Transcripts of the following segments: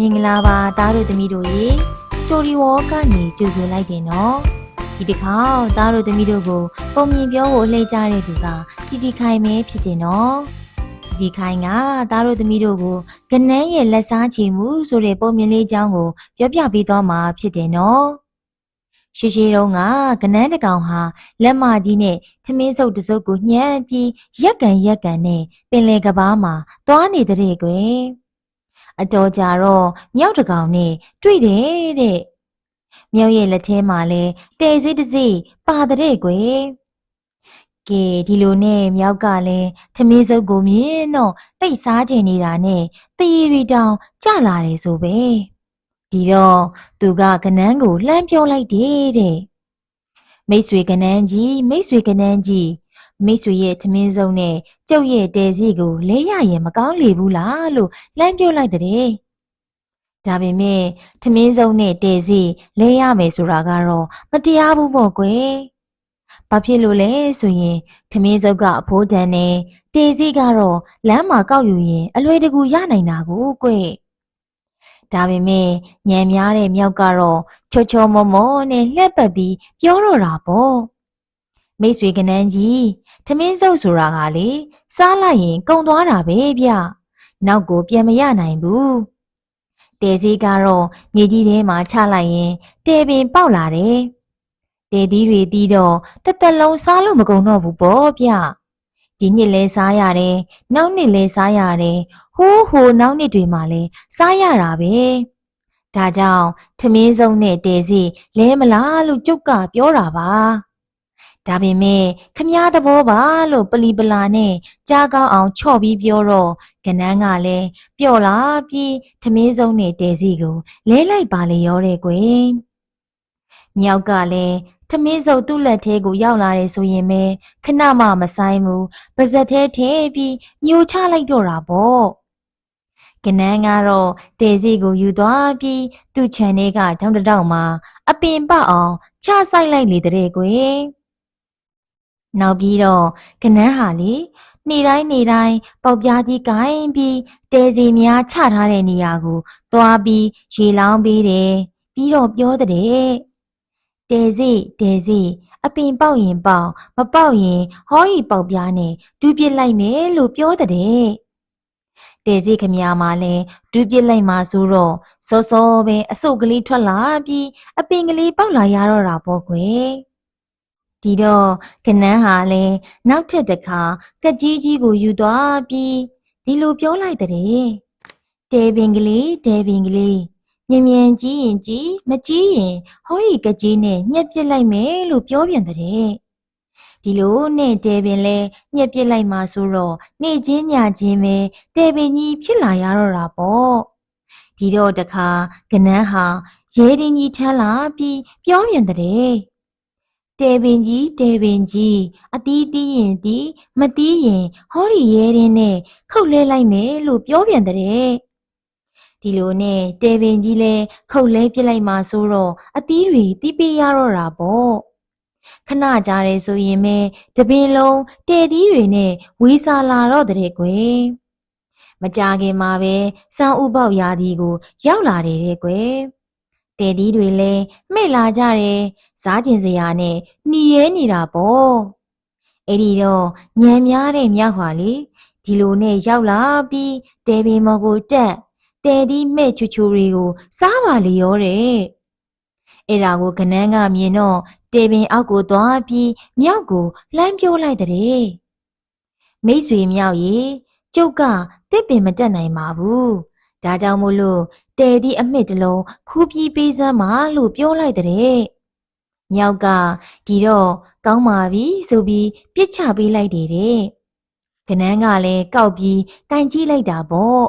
မင်္ဂလာပါသားတို့သမီးတို့ရေ Story Wall ကနေကြိုဆိုလိုက်တယ်နော်ဒီတစ်ခါသားတို့သမီးတို့ကိုပုံမြင်ပြောဖို့အလှည့်ကြတဲ့သူကတီတီခိုင်မဲဖြစ်တယ်နော်တီတီခိုင်ကသားတို့သမီးတို့ကိုကနန်းရဲ့လက်စားချေမှုဆိုတဲ့ပုံမြင်လေးအကြောင်းကိုပြောပြပေးသွားမှာဖြစ်တယ်နော်ရှိရှိတုန်းကကနန်းတကောင်ဟာလက်မကြီးနဲ့ထမင်းစုပ်တစ်စုပ်ကိုညှက်ပြီးရက်ကန်ရက်ကန်နဲ့ပင်လယ်ကပားမှာသွားနေတဲ့ကွယ် အတော်ကြာတော့မြောက်တကောင်နဲ့တွေ့တယ်တဲ့မြောက်ရဲ့လက်ထဲမှာလဲတဲစိတစ်စိပါတဲ့ကွယ်ကဲဒီလိုနဲ့မြောက်ကလည်းထမင်းစုပ်ကိုမြင်တော့တိတ်စားကျင်နေတာနဲ့တရီရီတောင်ကြလာတယ်ဆိုပဲဒီတော့သူကကနန်းကိုလှမ်းပြောလိုက်တယ်တဲ့မိတ်ဆွေကနန်းကြီးမိတ်ဆွေကနန်းကြီး မိတ်ဆွေရဲ့ထမင်းစုပ်နဲ့ကျုပ်ရဲ့တဲစီကိုလဲရရင်မကောင်းလေဘူးလားလို့လှမ်းပြောလိုက်တဲ့ဒါပေမဲ့ထမင်းစုံနဲ့တဲစီလဲရမယ်ဆိုတာကတော့မတရားဘူးပေါ့ကွယ်။ဘာဖြစ်လို့လဲဆိုရင်ထမင်းစုပ်ကအဖိုးတန်နဲ့တဲစီကတော့လမ်းမှာကောက်ယူရင်အလွယ်တကူရနိုင်တာကိုကွယ်။ဒါပေမဲ့ညံများတဲ့မြောက်ကတော့ချောချောမောမောနဲ့လှက်ပတ်ပြီးပြောတော့တာပေါ့။ မိတ်ဆွေကနန်းကြီးထမင်းစုပ်ဆိုတာကလေစားလိုက်ရင်ကုံသွားတာပဲဗျ။နောက်ကိုပြန်မရနိုင်ဘူး။တဲစည်းကတော့မြေကြီးထဲမှာချလိုက်ရင်တဲပင်ပေါက်လာတယ်။တဲသီးတွေတီးတော့တစ်သက်လုံးစားလို့မကုန်တော့ဘူးပေါ့ဗျ။ဒီနှစ်လဲစားရတယ်။နောက်နှစ်လဲစားရတယ်။ဟိုးဟိုနောက်နှစ်တွေမှာလဲစားရတာပဲ။ဒါကြောင့်ထမင်းစုံနဲ့တဲစည်းလဲမလားလို့ကျုပ်ကပြောတာပါ။ ဒါပေမဲ့ခမားသဘောပါလို့ပလီပလာနဲ့ကြားကောင်းအောင်ချော့ပြီးပြောတော့ကနန်းကလည်းပျော့လာပြီးထမင်းစုံနဲ့တဲစီကိုလဲလိုက်ပါလေရောတဲ့ကွယ်မြောက်ကလည်းထမင်းစုံသူ့လက်ထဲကိုရောက်လာတယ်ဆိုရင်ပဲခဏမှမဆိုင်ဘူးပါဇက်ထဲထည့်ပြီးညှိုချလိုက်တော့တာပေါ့ကနန်းကတော့တဲစီကိုယူသွားပြီးသူ့ခြံထဲကတောင်းတတောက်မှာအပင်ပအောင်ချဆိုင်လိုက်လေတဲ့ကွယ် နောက်ပြီးတော့ကနန်းဟာလေနေတိုင်းနေတိုင်းပေါက်ပြားကြီးကိုင်းပြီးတဲစီများချထားတဲ့နေရာကိုသွားပြီးရေလောင်းပေးတယ်ပြီးတော့ပြောတဲ့တဲစီတဲစီအပင်ပေါက်ရင်ပေါက်မပေါက်ရင်ဟောဒီပေါက်ပြားနဲ့ဒူးပစ်လိုက်မယ်လို့ပြောတဲ့တဲစီခမရမှာလဲဒူးပစ်လိုက်မှာဆိုတော့စောစောပဲအစုပ်ကလေးထွက်လာပြီးအပင်ကလေးပေါက်လာရတော့တာပေါ့ကွယ် ဒီတော့ကနန်းဟာလည်းနောက်ထပ်တစ်ခါကက်ကြီးကြီးကိုယူသွားပြီးဒီလိုပြောလိုက်တဲ့တဲပင်ကလေးတဲပင်ကလေးမြင်မြင်ကြီးရင်ကြီးမကြီးရင်ဟောဒီကက်ကြီးနဲ့ညှက်ပစ်လိုက်မယ်လို့ပြောပြန်တဲ့ဒီလိုနဲ့တဲပင်လဲညှက်ပစ်လိုက်မှာဆိုတော့နေချင်းညချင်းပဲတဲပင်ကြီးဖြစ်လာရတော့တာပေါ့ဒီတော့တခါကနန်းဟာရဲတင်းကြီးထမ်းလာပြီးပြောပြန်တဲ့ တဲပင်ကြီးတဲပင်ကြီးအတီးတီးရင်တီးမတီးရင်ဟောဒီရဲရင်းနဲ့ခုတ်လဲလိုက်မယ်လို့ပြောပြန်တဲ့ဒီလိုနဲ့တဲပင်ကြီးလဲခုတ်လဲပြစ်လိုက်မှဆိုတော့အတီးတွေတီးပေးရတော့တာပေါ့ခဏကြာတယ်ဆိုရင်ပဲတပင်လုံးတဲသီးတွေနဲ့ဝေးစာလာတော့တဲ့ကွယ်မကြခင်မှာပဲစောင်းဥပေါက်ရာသီကို ရောက်လာတယ်တဲ့ကွယ် တဲသီးတွေလဲမှဲ့လာကြတယ်စားကျင်စရာနဲ့หนีရဲနေတာပေါ့အဲ့ဒီတော့ညံများတဲ့မြောက်ဟာလေဒီလိုနဲ့ရောက်လာပြီးတဲပင်မော်ကိုတက်တဲဒီမဲ့ချူချူတွေကိုစားပါလေရောတဲ့အဲ့ဒါကိုကနန်းကမြင်တော့တဲပင်အောက်ကိုသွားပြီးမြောက်ကိုလှမ်းပြိုးလိုက်တဲ့မိတ်ဆွေမြောက်ရေကျုပ်ကတစ်ပင်မတက်နိုင်ပါဘူး ဒါကြောင့်မို့လို့တဲဒီအမှစ်တစ်လုံးခူးပြီးပေးစမ်းပါလို့ပြောလိုက်တဲ့မြောက်ကဒီတော့ကောင်းပါပြီဆိုပြီးပြစ်ချပေးလိုက်တယ်တဲ့ကနန်းကလည်းကောက်ပြီးကင်ကြည့်လိုက်တာပေါ့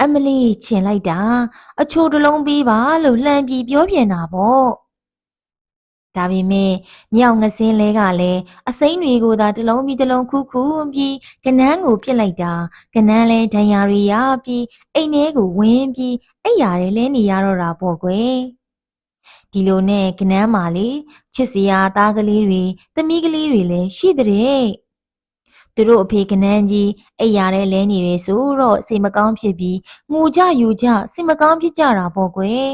အမလီချင်လိုက်တာ အချိုတစ်လုံးပေးပါလို့လှမ်းပြီးပြောပြန်တာပေါ့ ဒါပေမဲ့မြောက်ငစင်းလဲကလည်းအစိမ့်တွေကိုသာတစ်လုံးပြီးတစ်လုံးခုခုပြီးကနန်းကိုပြစ်လိုက်တာကနန်းလဲဒဏ်ရာတွေရပြီးအိမ်ထဲကိုဝင်ပြီးအိပ်ရာတွေလဲနေရတော့တာပေါ့ကွယ်ဒီလိုနဲ့ကနန်းမာလေချစ်စရာသားကလေးတွေသမီးကလေးတွေလည်းရှိတဲ့သူတို့အဖေကနန်းကြီးအိပ်ရာတဲ့လဲနေတယ်ဆိုတော့စိတ်မကောင်းဖြစ်ပြီးငိုကြယူကြစိတ်မကောင်းဖြစ်ကြတာပေါ့ကွယ်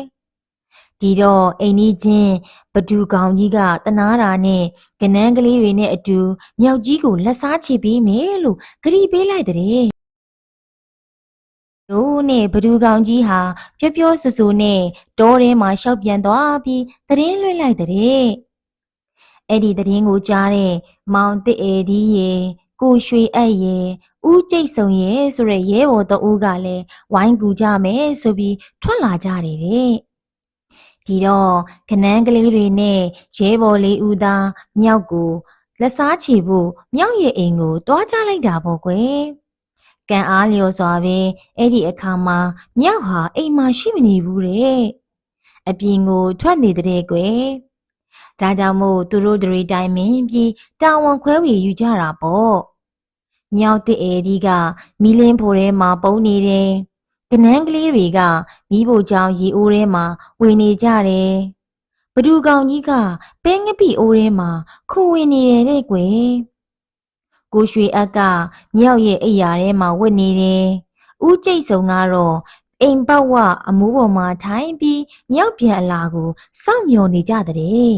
ဒီတော့အိမ်ကြီးချင်းဘဒူကောင်ကြီးကတနာတာနဲ့ကနန်းကလေးတွေနဲ့အတူမြောက်ကြီးကိုလက်စားချေပေးမယ်လို့ဂရီပေးလိုက်တဲ့တို့နဲ့ဘဒူကောင်ကြီးဟာပျော့ပျော့ဆူဆူနဲ့တောထဲမှာရှောက်ပြန်သွားပြီးသတရင်လွှင့်လိုက်တဲ့အဲ့ဒီသတရင်ကိုကြားတဲ့မောင်တစ်အေဒီရေကိုရွှေအပ်ရေဦးကျိတ်ဆုံရေဆိုတဲ့ရဲဘော်တအူးကလည်းဝိုင်းကူကြမယ်ဆိုပြီးထွက်လာကြတယ်တဲ့ ဒီတော့ခနန်းကလေးတွေနဲ့ရဲဘော်လေးဦးသားမြောက်ကိုလက်စားချေဖို့မြောက်ရဲ့အိမ်ကိုတွားကြလိုက်တာပေါ့ကွယ်ကံအားလျော်စွာပဲအဲ့ဒီအခါမှာမြောက်ဟာအိမ်မှာရှိမနေဘူးတဲ့အပြင်ကိုထွက်နေတဲ့ကွယ်ဒါကြောင့်မို့သူတို့တွေတိုင်မင်းပြီးတာဝန်ခွဲဝေယူကြတာပေါ့မြောက်တဲ့အေဒီကမီလင်းဖိုထဲမှာပုံနေတယ် ကနန်းကလေးတွေကမိဖို့ကြောင့်ရီအိုးထဲမှာဝင်နေကြတယ်ဘဒူကောင်ကြီးကပဲငပိအိုးထဲမှာခိုဝင်နေတယ်တဲ့ကွယ်ကိုရွှေအက်ကမြောက်ရဲ့အိယာထဲမှာဝတ်နေတယ်ဦးကျိတ်စုံကတော့အိမ်ပေါက်ဝအမိုးပေါ်မှာထိုင်ပြီးမြောက်ပြန်အလာကိုစောင့်မျှော်နေကြတဲ့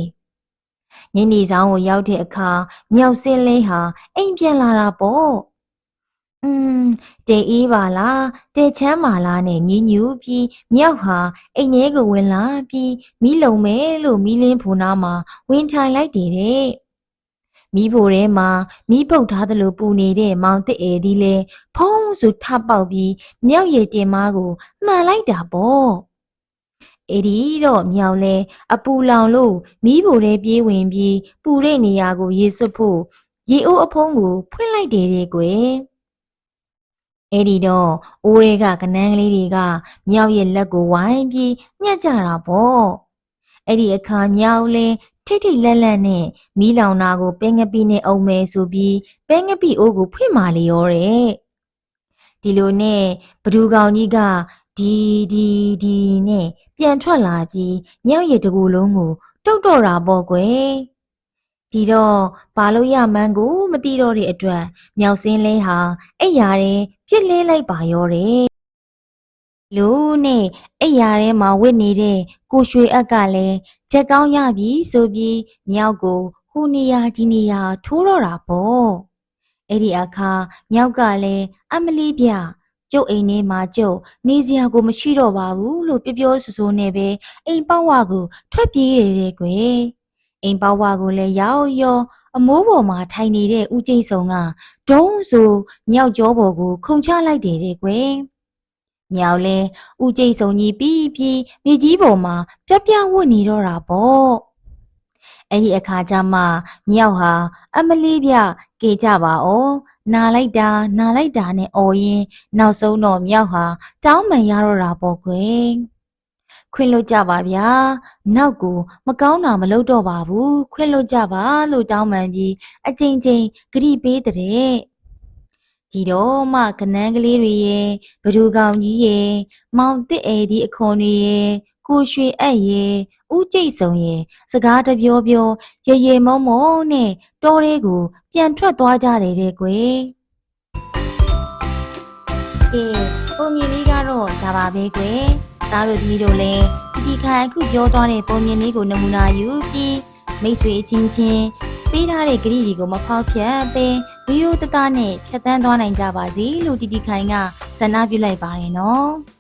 ညနေဆောင်ကိုရောက်တဲ့အခါမြောက်စင်းလေးဟာအိမ်ပြန်လာတာပေါ့ อืมတေအေးပါလားတေချမ်းပါလားနဲ့ညင်းညူပြီးမြောက်ဟာအိမ်ထဲကိုဝင်လာပြီးမီးလုံမဲလို့မီးလင်းဖူနာမှာဝင်ထိုင်လိုက်တယ်တဲ့မီးဖိုထဲမှာမီးပုတ်ထားသလိုပူနေတဲ့မောင်တစ်အေဒီလဲဖုံးဆိုထပေါက်ပြီးမြောက်ရည်တင်မားကိုမှန်လိုက်တာပေါ့အဲ့ဒီတော့မြောင်လဲအပူလောင်လို့မီးဖိုထဲပြေးဝင်ပြီးပူတဲ့နေရာကိုရေစွတ်ဖို့ရေအိုးအဖုံးကိုဖွင့်လိုက်တယ်တဲ့ကွယ် အဲ့ဒီတော့အိုးတွေကကနန်းကလေးတွေကမြောက်ရဲ့လက်ကိုဝိုင်းပြီးညှက်ကြတာပေါ့အဲ့ဒီအခါမြောက်လဲထိတ်ထိတ်လက်လက်နဲ့မီးလောင်တာကိုပဲငပိနဲ့အုံမယ်ဆိုပြီးပဲငပိအိုးကိုဖွင့်မာလေရောတဲ့ဒီလိုနဲ့ဘဒူကောင်ကြီးကဒီဒီဒီနဲ့ပြန်ထွက်လာပြီးမြောက်ရည်တကူလုံးကိုတုတ်တော့တာပေါ့ကွယ် ဒီတော့ဘာလို့ရမှန်းကိုမသိတော့တဲ့အတွက်မြောက်စင်းလဲဟာအဲ့ရတဲ့ပြစ်လဲလိုက်ပါရောတဲ့လူနဲ့အဲ့ရထဲမှာဝစ်နေတဲ့ကိုရွှေအက်ကလည်းချက်ကောင်းရပြီဆိုပြီးမြောက်ကိုဟိုနေရာဒီနေရာထိုးတော့တာပေါ့အဲ့ဒီအခါမြောက်ကလည်းအမလီပြကျုပ်အိမ်ထဲမှာကျုပ်နေစရာကိုမရှိတော့ပါဘူးလို့ပြောပြောဆိုဆိုနဲ့ပဲအိမ်ပေါက်ဝကိုထွက်ပြေးရတဲ့ကွယ် အိမ်ပေါက်ဝကိုလည်းရောက်ရောအမိုးပေါ်မှာထိုင်နေတဲ့ဦးကျိတ်ဆုံကဒုံးဆိုမြောက်ကျောပေါ်ကို ခုန်ချလိုက်တယ်တဲ့ကွယ်မြောက်လဲဦးကျိတ်ဆုံကြီးပြီးပြီးမြေကြီးပေါ်မှာပြက်ပြဝတ်နေတော့တာပေါ့အဲ့ဒီအခါကျမှမြောက်ဟာ အမလီပြကေကြပါအောင်နာလိုက်တာနာလိုက်တာနဲ့អော်ရင် နောက်ဆုံးတော့မြောက်ဟာတောင်းပန်ရတော့တာပေါ့ကွယ် ခွင့်လွတ်ကြပါဗျာနောက်ကိုမကောင်းတာမလုပ်တော့ပါဘူးခွင့်လွတ်ကြပါလို့တောင်းပန်ပြီးအကြိမ်ကြိမ်ဂရိပေးတဲ့ဒီတော့မှကနန်းကလေးတွေရဲ့ဘဒူကောင်ကြီးရဲ့မောင်တစ်အေဒီအခွန်တွေရဲ့ကိုရွှေအပ်ရဲ့ဦးကျိတ်စုံရဲ့စကားတပြောပြောရေရေမုံမုံနဲ့တောလေးကို ပြန်ထွက်သွားကြတယ်တဲ့ကွယ်ကဲပုံမြင်လေးကတော့ဒါပါပဲကွယ် သားတို့သမီးတို့လည်းဒီခိုင်အခုပြောသွားတဲ့ပုံမြင်လေးကိုနမူနာယူပြီးမိတ်ဆွေအချင်းချင်းပေးထားတဲ့ဂရိတွေကိုမဖောက်ဖျက်ပဲဗီဒီယိုတသားနဲ့ဖြတ်တန်းသွားနိုင်ကြပါစေလို့တီတီခိုင်ကဆန္ဒပြုလိုက်ပါတယ်နော်